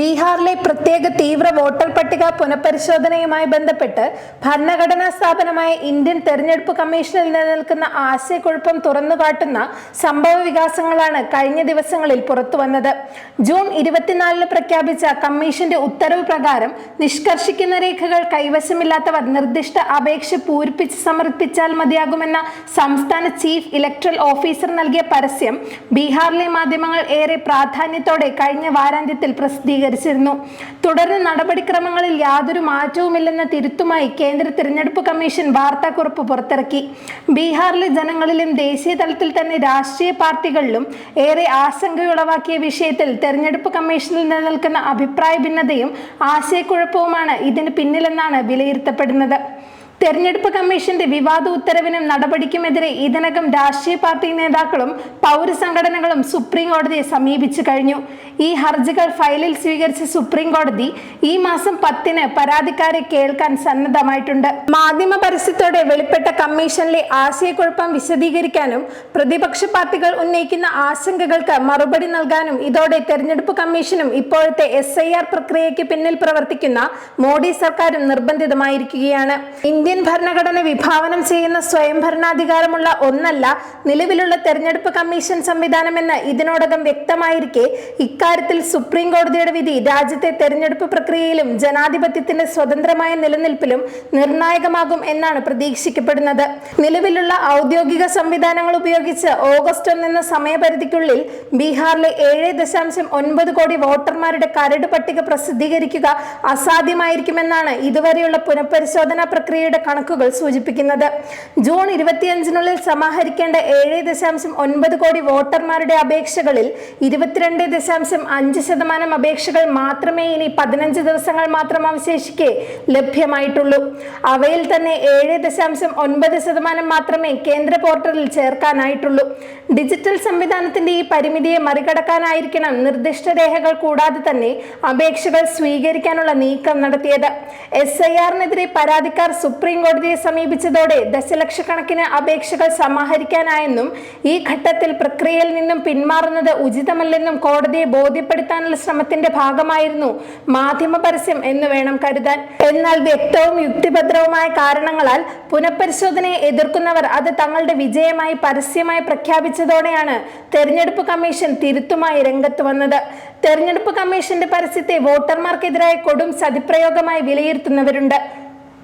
ബീഹാറിലെ പ്രത്യേക തീവ്ര വോട്ടർ പട്ടിക പുനഃപരിശോധനയുമായി ബന്ധപ്പെട്ട് ഭരണഘടനാ സ്ഥാപനമായ ഇന്ത്യൻ തെരഞ്ഞെടുപ്പ് കമ്മീഷനിൽ നിലനിൽക്കുന്ന ആശയക്കുഴപ്പം തുറന്നുകാട്ടുന്ന സംഭവ വികാസങ്ങളാണ് കഴിഞ്ഞ ദിവസങ്ങളിൽ പുറത്തുവന്നത് ജൂൺ ഇരുപത്തിനാലിന് പ്രഖ്യാപിച്ച കമ്മീഷന്റെ ഉത്തരവ് പ്രകാരം നിഷ്കർഷിക്കുന്ന രേഖകൾ കൈവശമില്ലാത്തവർ നിർദ്ദിഷ്ട അപേക്ഷ പൂരിപ്പിച്ച് സമർപ്പിച്ചാൽ മതിയാകുമെന്ന സംസ്ഥാന ചീഫ് ഇലക്ട്രൽ ഓഫീസർ നൽകിയ പരസ്യം ബീഹാറിലെ മാധ്യമങ്ങൾ ഏറെ പ്രാധാന്യത്തോടെ കഴിഞ്ഞ വാരാന്ത്യത്തിൽ പ്രസിദ്ധീകരിച്ചിരുന്നു തുടർന്ന് നടപടിക്രമങ്ങളിൽ യാതൊരു മാറ്റവുമില്ലെന്ന തിരുത്തുമായി കേന്ദ്ര തിരഞ്ഞെടുപ്പ് കമ്മീഷൻ വാർത്താക്കുറിപ്പ് പുറത്തിറക്കി. ബീഹാറിലെ ജനങ്ങളിലും ദേശീയ തലത്തിൽ തന്നെ രാഷ്ട്രീയ പാർട്ടികളിലും ഏറെ ആശങ്കയുളവാക്കിയ വിഷയത്തിൽ തെരഞ്ഞെടുപ്പ് കമ്മീഷനിൽ നിലനിൽക്കുന്ന അഭിപ്രായ ഭിന്നതയും ആശയക്കുഴപ്പവുമാണ് ഇതിന് പിന്നിലെന്നാണ് വിലയിരുത്തപ്പെടുന്നത്. തെരഞ്ഞെടുപ്പ് കമ്മീഷന്റെ വിവാദ ഉത്തരവിനും നടപടിക്കുമെതിരെ ഇതിനകം രാഷ്ട്രീയ പാർട്ടി നേതാക്കളും പൗരസംഘടനകളും സുപ്രീം കോടതിയെ സമീപിച്ചു കഴിഞ്ഞു. ഈ ഹർജികൾ ഫയലിൽ സ്വീകരിച്ച സുപ്രീം കോടതി ഈ മാസം പത്തിന് പരാതിക്കാരെ കേൾക്കാൻ സന്നദ്ധമായിട്ടുണ്ട്. മാധ്യമ പരസ്യത്തോടെ വെളിപ്പെട്ട കമ്മീഷനിലെ ആശയക്കുഴപ്പം വിശദീകരിക്കാനും പ്രതിപക്ഷ പാർട്ടികൾ ഉന്നയിക്കുന്ന ആശങ്കകൾക്ക് മറുപടി നൽകാനും ഇതോടെ തെരഞ്ഞെടുപ്പ് കമ്മീഷനും ഇപ്പോഴത്തെ എസ് പ്രക്രിയയ്ക്ക് പിന്നിൽ പ്രവർത്തിക്കുന്ന മോഡി സർക്കാരും നിർബന്ധിതമായിരിക്കുകയാണ്. ഇന്ത്യൻ ഭരണഘടന വിഭാവനം ചെയ്യുന്ന സ്വയം ഭരണാധികാരമുള്ള ഒന്നല്ല നിലവിലുള്ള തെരഞ്ഞെടുപ്പ് കമ്മീഷൻ സംവിധാനമെന്ന് ഇതിനോടകം വ്യക്തമായിരിക്കെ ഇക്കാര്യത്തിൽ സുപ്രീം കോടതിയുടെ വിധി രാജ്യത്തെ തെരഞ്ഞെടുപ്പ് പ്രക്രിയയിലും ജനാധിപത്യത്തിന്റെ സ്വതന്ത്രമായ നിലനിൽപ്പിലും നിർണായകമാകും എന്നാണ് പ്രതീക്ഷിക്കപ്പെടുന്നത്. നിലവിലുള്ള ഔദ്യോഗിക സംവിധാനങ്ങൾ ഉപയോഗിച്ച് ഓഗസ്റ്റ് ഒന്നെന്ന സമയപരിധിക്കുള്ളിൽ ബീഹാറിലെ ഏഴ് ദശാംശം ഒൻപത് കോടി വോട്ടർമാരുടെ കരട് പട്ടിക പ്രസിദ്ധീകരിക്കുക അസാധ്യമായിരിക്കുമെന്നാണ് ഇതുവരെയുള്ള പുനഃപരിശോധനാ പ്രക്രിയയുടെ കണക്കുകൾ സൂചിപ്പിക്കുന്നത്. ജൂൺ ഇരുപത്തിയഞ്ചിനുള്ളിൽ സമാഹരിക്കേണ്ട ഏഴ് ദശാംശം ഒൻപത് കോടി വോട്ടർമാരുടെ അപേക്ഷകളിൽ ഇരുപത്തിരണ്ട് ദശാംശം അഞ്ച് ശതമാനം അപേക്ഷകൾ മാത്രമേ ഇനി പതിനഞ്ച് ദിവസങ്ങൾ മാത്രം അവശേഷിക്കെ ലഭ്യമായിട്ടുള്ളൂ. അവയിൽ തന്നെ ഏഴ് ദശാംശം ഒൻപത് ശതമാനം മാത്രമേ കേന്ദ്ര പോർട്ടലിൽ ചേർക്കാനായിട്ടുള്ളൂ. ഡിജിറ്റൽ സംവിധാനത്തിന്റെ ഈ പരിമിതിയെ മറികടക്കാനായിരിക്കണം നിർദ്ദിഷ്ട രേഖകൾ കൂടാതെ തന്നെ അപേക്ഷകൾ സ്വീകരിക്കാനുള്ള നീക്കം നടത്തിയത്. എസ് ഐ ആറിനെതിരെ പരാതിക്കാർ സുപ്രീം കോടതിയെ സമീപിച്ചതോടെ ദശലക്ഷക്കണക്കിന് അപേക്ഷകൾ സമാഹരിക്കാനായെന്നും ഈ ഘട്ടത്തിൽ പ്രക്രിയയിൽ നിന്നും പിന്മാറുന്നത് ഉചിതമല്ലെന്നും കോടതിയെ ബോധ്യപ്പെടുത്താനുള്ള ശ്രമത്തിന്റെ ഭാഗമായിരുന്നു മാധ്യമ പരസ്യം എന്ന് വേണം കരുതാൻ. എന്നാൽ വ്യക്തവും യുക്തിഭദ്രവുമായ കാരണങ്ങളാൽ പുനഃപരിശോധനയെ എതിർക്കുന്നവർ അത് തങ്ങളുടെ വിജയമായി പരസ്യമായി പ്രഖ്യാപിച്ചതോടെയാണ് തെരഞ്ഞെടുപ്പ് കമ്മീഷൻ തിരുത്തുമായി രംഗത്ത് വന്നത്. തെരഞ്ഞെടുപ്പ് കമ്മീഷന്റെ പരസ്യത്തെ വോട്ടർമാർക്കെതിരായ കൊടും സതിപ്രയോഗമായി വിലയിരുത്തുന്നവരുണ്ട്.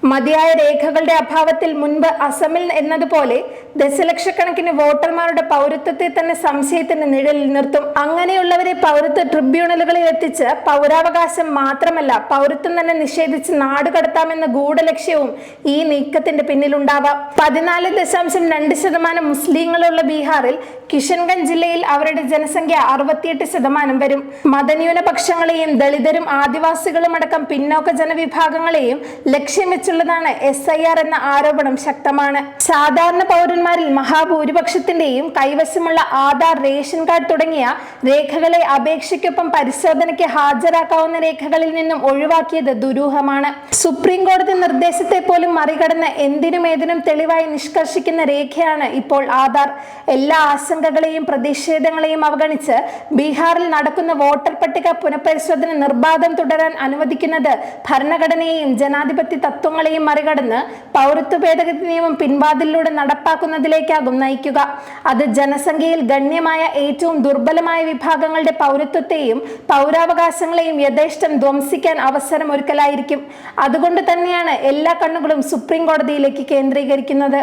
മതിയായ രേഖകളുടെ അഭാവത്തിൽ മുൻപ് അസമിൽ എന്നതുപോലെ ദശലക്ഷക്കണക്കിന് വോട്ടർമാരുടെ പൗരത്വത്തെ തന്നെ സംശയത്തിന് നിഴലിൽ നിർത്തും. അങ്ങനെയുള്ളവരെ പൗരത്വ ട്രിബ്യൂണലുകളിൽ എത്തിച്ച് പൗരാവകാശം മാത്രമല്ല പൗരത്വം തന്നെ നിഷേധിച്ച് നാട് കടത്താമെന്ന ഗൂഢലക്ഷ്യവും ഈ നീക്കത്തിന്റെ പിന്നിലുണ്ടാവാം. പതിനാല് ദശാംശം രണ്ട് ശതമാനം മുസ്ലിങ്ങളുള്ള ബീഹാറിൽ കിഷൻഗഞ്ച് ജില്ലയിൽ അവരുടെ ജനസംഖ്യ അറുപത്തിയെട്ട് ശതമാനം വരും. മതന്യൂനപക്ഷങ്ങളെയും ദളിതരും ആദിവാസികളും അടക്കം പിന്നോക്ക ജനവിഭാഗങ്ങളെയും ലക്ഷ്യം വെച്ചുള്ളതാണ് എസ് എന്ന ആരോപണം ശക്തമാണ്. സാധാരണ പൗരന്മാരിൽ മഹാഭൂരിപക്ഷത്തിന്റെയും കൈവശമുള്ള ആധാർ റേഷൻ കാർഡ് തുടങ്ങിയ രേഖകളെ അപേക്ഷയ്ക്കൊപ്പം പരിശോധനയ്ക്ക് ഹാജരാക്കാവുന്ന രേഖകളിൽ നിന്നും ഒഴിവാക്കിയത് ദുരൂഹമാണ്. സുപ്രീം കോടതി നിർദ്ദേശത്തെ മറികടന്ന് എന്തിനും ഏതിനും തെളിവായി നിഷ്കർഷിക്കുന്ന രേഖയാണ് ഇപ്പോൾ ആധാർ. എല്ലാ ആശങ്കകളെയും പ്രതിഷേധങ്ങളെയും അവഗണിച്ച് ബീഹാറിൽ നടക്കുന്ന വോട്ടർ പട്ടിക പുനഃപരിശോധന നിർബാധം തുടരാൻ അനുവദിക്കുന്നത് ഭരണഘടനയെയും ജനാധിപത്യ തത്വങ്ങളെയും മറികടന്ന് പൗരത്വ ഭേദഗതി നിയമം പിൻവാതിലൂടെ നടപ്പാക്കുന്നതിലേക്കാകും നയിക്കുക. അത് ജനസംഖ്യയിൽ ഗണ്യമായ ഏറ്റവും ദുർബലമായ വിഭാഗങ്ങളുടെ പൗരത്വത്തെയും പൗരാവകാശങ്ങളെയും യഥേഷ്ടം ധ്വംസിക്കാൻ അവസരം ഒരുക്കലായിരിക്കും അതുകൊണ്ട് തന്നെയാണ് എല്ലാ കണ്ണുകളും സുപ്രീം കോടതിയിലേക്ക് കേന്ദ്രീകരിക്കുന്നത്.